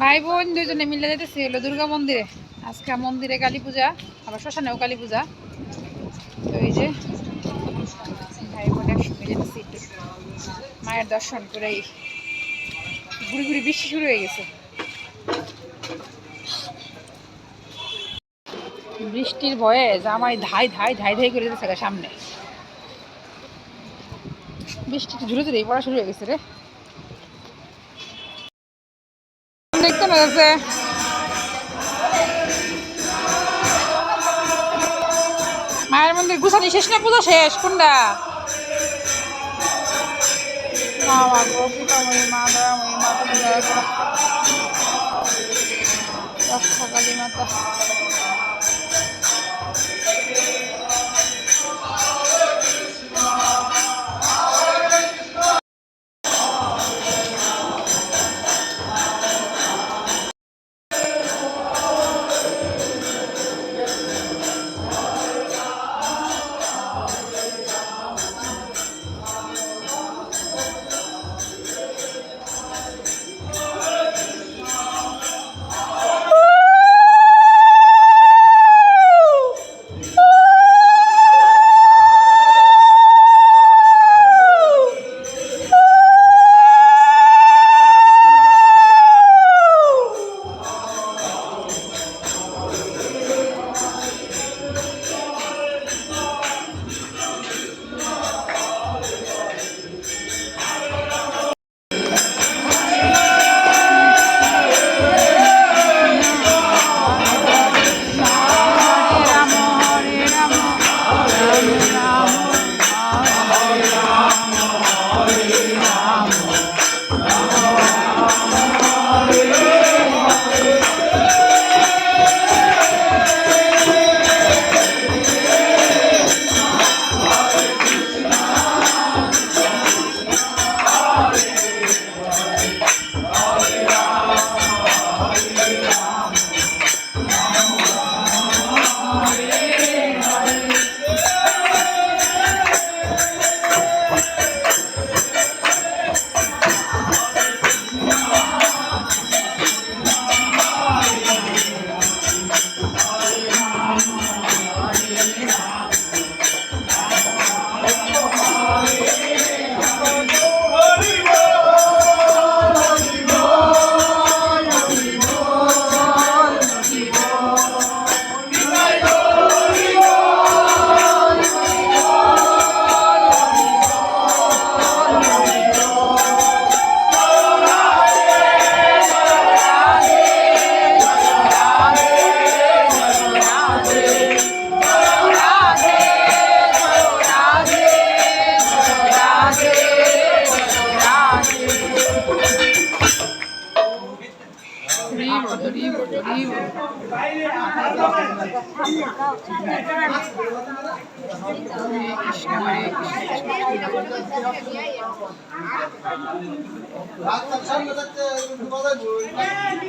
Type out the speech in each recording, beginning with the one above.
ভাই বোন দুজনে মিলে যেতেছি হলো দুর্গা মন্দিরে। আজকে মন্দিরে কালী পূজা, আবার শ্মশানেও কালী পূজা। তো এই যে ভাই বোন মায়ের দর্শন ঘুরি ঘুরি বৃষ্টি শুরু হয়ে গেছে। বৃষ্টির ভয়ে জামাই ধাই ধাই ধাই ধাই করে যেতেছে সামনে। বৃষ্টি ধীরে ধীরে পড়া শুরু হয়ে গেছে রে। দেখতে না যাচ্ছে মায়ের মন্দির গুছানি শেষ না? পুজো শেষ? কোনটা? মা কালী মাতা। একটু বাজার বই আরে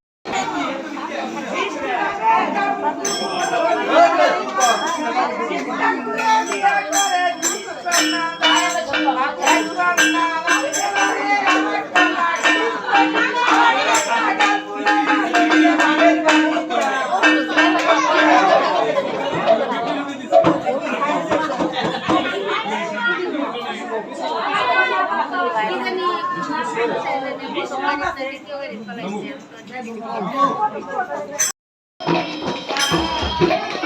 Thank you.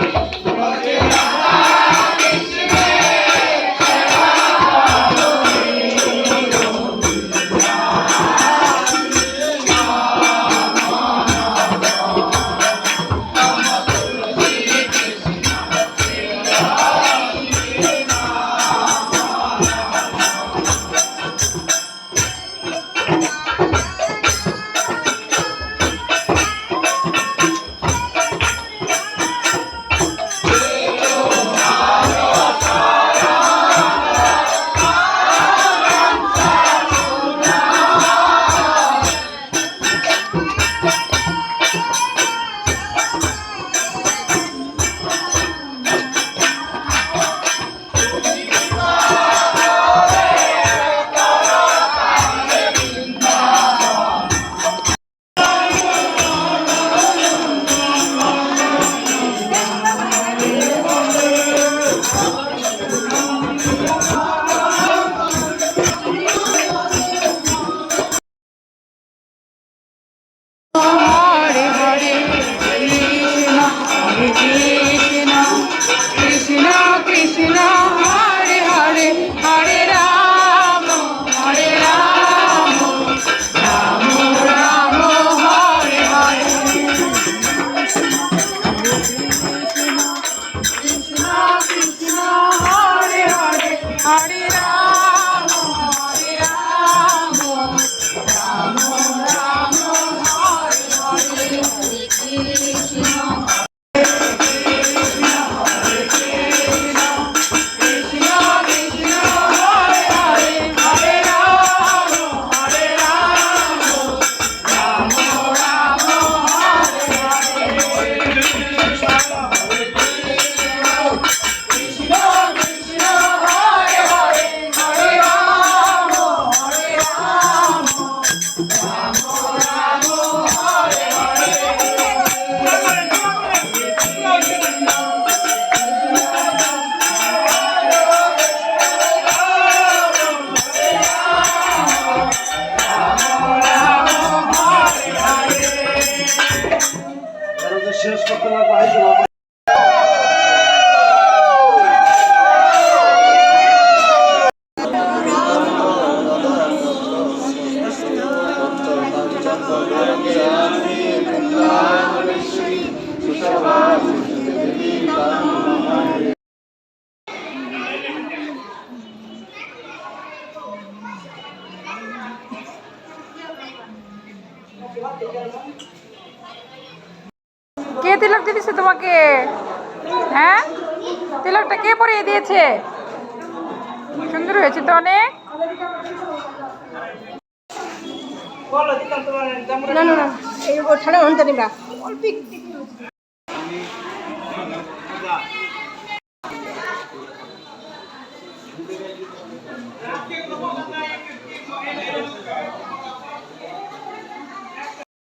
জুড়ে পিছনে তিলক দিয়েছে তোমাকে? হ্যাঁ? তিলকটা কে পরিয়ে দিয়েছে? সুন্দর হয়েছে তো অনেক? না না না এই ঠান্ডা হতে অল্প একটু।